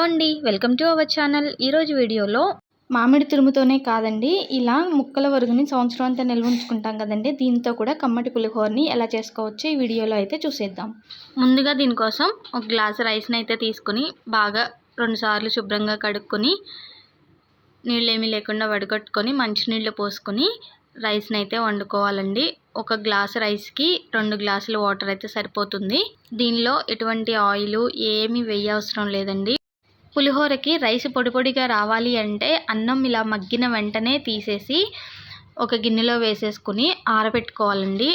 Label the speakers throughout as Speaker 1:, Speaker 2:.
Speaker 1: Hello అండి welcome to our channel. ఈరోజు వీడియోలో మామిడి తురుముతోనే కాదండి ఇలా ముక్కల వరుగుని సంవత్సరం అంతా నిల్వ ఉంచుకుంటాం కదండి దీంతో కూడా కమ్మటి పులిహోరని ఎలా చేసుకోవచ్చు ఈ వీడియోలో అయితే చూసేద్దాం. ముందుగా దీనికోసం ఒక గ్లాస్ రైస్ని అయితే తీసుకుని బాగా రెండుసార్లు శుభ్రంగా కడుక్కొని నీళ్ళేమీ లేకుండా వడగట్టుకొని మంచినీళ్ళు పోసుకొని రైస్ని అయితే వండుకోవాలండి. ఒక గ్లాస్ రైస్కి రెండు గ్లాసులు వాటర్ అయితే సరిపోతుంది. దీనిలో ఎటువంటి ఆయిల్ ఏమీ వేయవసరం లేదండి. పులిహోరకి రైస్ పొడి పొడిగా రావాలి అంటే అన్నం ఇలా మగ్గిన వెంటనే తీసేసి ఒక గిన్నెలో వేసేసుకుని ఆరబెట్టుకోవాలండి.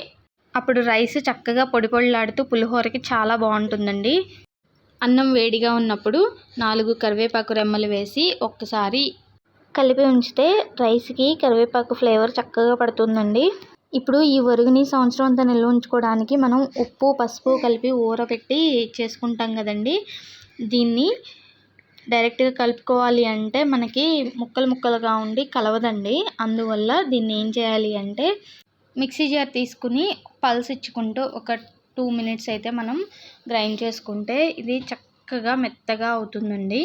Speaker 1: అప్పుడు రైస్ చక్కగా పొడి పొడిలాడుతూ పులిహోరకి చాలా బాగుంటుందండి. అన్నం వేడిగా ఉన్నప్పుడు నాలుగు కరివేపాకు రెమ్మలు వేసి ఒక్కసారి కలిపి ఉంచితే రైస్కి కరివేపాకు ఫ్లేవర్ చక్కగా పడుతుందండి. ఇప్పుడు ఈ వరుగుని సంవత్సరం అంతా నిల్వ ఉంచుకోవడానికి మనం ఉప్పు పసుపు కలిపి ఊరబెట్టి చేసుకుంటాం కదండి. దీన్ని డైరెక్ట్గా కలుపుకోవాలి అంటే మనకి ముక్కలు ముక్కలుగా ఉండి కలవదండి. అందువల్ల దీన్ని ఏం చేయాలి అంటే మిక్సీ జార్ తీసుకుని పల్స్ ఇచ్చుకుంటూ ఒక టూ మినిట్స్ అయితే మనం గ్రైండ్ చేసుకుంటే ఇది చక్కగా మెత్తగా అవుతుందండి.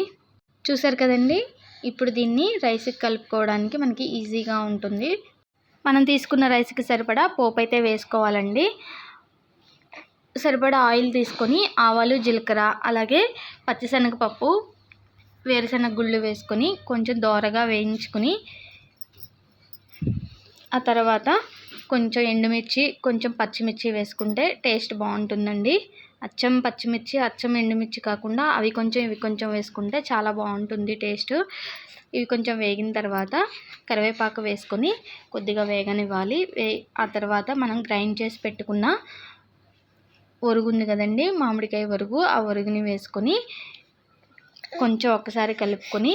Speaker 1: చూసారు కదండి? ఇప్పుడు దీన్ని రైస్కి కలుపుకోవడానికి మనకి ఈజీగా ఉంటుంది. మనం తీసుకున్న రైస్కి సరిపడా పోపు అయితే వేసుకోవాలండి. సరిపడా ఆయిల్ తీసుకొని ఆవాలు జీలకర్ర అలాగే పచ్చిశనగపప్పు వేరుశనగ గుళ్ళు వేసుకొని కొంచెం దోరగా వేయించుకుని ఆ తర్వాత కొంచెం ఎండుమిర్చి కొంచెం పచ్చిమిర్చి వేసుకుంటే టేస్ట్ బాగుంటుందండి. అచ్చం పచ్చిమిర్చి అచ్చం ఎండుమిర్చి కాకుండా అవి కొంచెం ఇవి కొంచెం వేసుకుంటే చాలా బాగుంటుంది టేస్ట్. ఇవి కొంచెం వేగిన తర్వాత కరివేపాకు వేసుకొని కొద్దిగా వేగనివ్వాలి. వే ఆ తర్వాత మనం గ్రైండ్ చేసి పెట్టుకున్న ఒరుగు ఉంది కదండి మామిడికాయ ఒరుగు. ఆ ఒరుగుని వేసుకొని కొంచెం ఒక్కసారి కలుపుకొని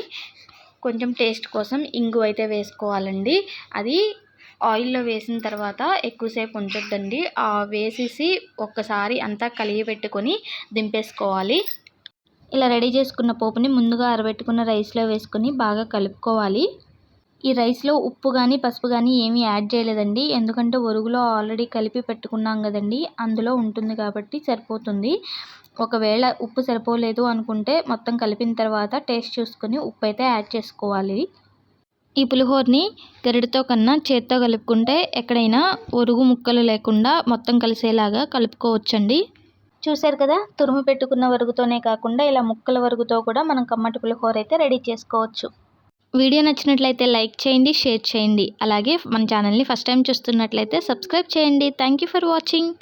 Speaker 1: కొంచెం టేస్ట్ కోసం ఇంగు అయితే వేసుకోవాలండి. అది ఆయిల్లో వేసిన తర్వాత ఎక్కువసేపు ఉంచొద్దండి. వేసేసి ఒక్కసారి అంతా కలిగి పెట్టుకొని దింపేసుకోవాలి. ఇలా రెడీ చేసుకున్న పోపుని ముందుగా ఆరబెట్టుకున్న రైస్లో వేసుకొని బాగా కలుపుకోవాలి. ఈ రైస్లో ఉప్పు కానీ పసుపు కానీ ఏమీ యాడ్ చేయలేదండి. ఎందుకంటే ఒరుగులో ఆల్రెడీ కలిపి పెట్టుకున్నాం కదండి. అందులో ఉంటుంది కాబట్టి సరిపోతుంది. ఒకవేళ ఉప్పు సరిపోలేదు అనుకుంటే మొత్తం కలిపిన తర్వాత టేస్ట్ చూసుకొని ఉప్పు అయితే యాడ్ చేసుకోవాలి. ఈ పులిహోరని గరిటతో కన్నా చేత్తో కలుపుకుంటే ఎక్కడైనా ఒరుగు ముక్కలు లేకుండా మొత్తం కలిసేలాగా కలుపుకోవచ్చండి. చూశారు కదా? తురుము పెట్టుకున్న వరుగుతోనే కాకుండా ఇలా ముక్కల వరుగుతో కూడా మనం కమ్మటి పులిహోర అయితే రెడీ చేసుకోవచ్చు. వీడియో నచ్చినట్లయితే లైక్ చేయండి షేర్ చేయండి. అలాగే మన ఛానల్ని ఫస్ట్ టైం చూస్తున్నట్లయితే సబ్స్క్రైబ్ చేయండి. Thank you for watching.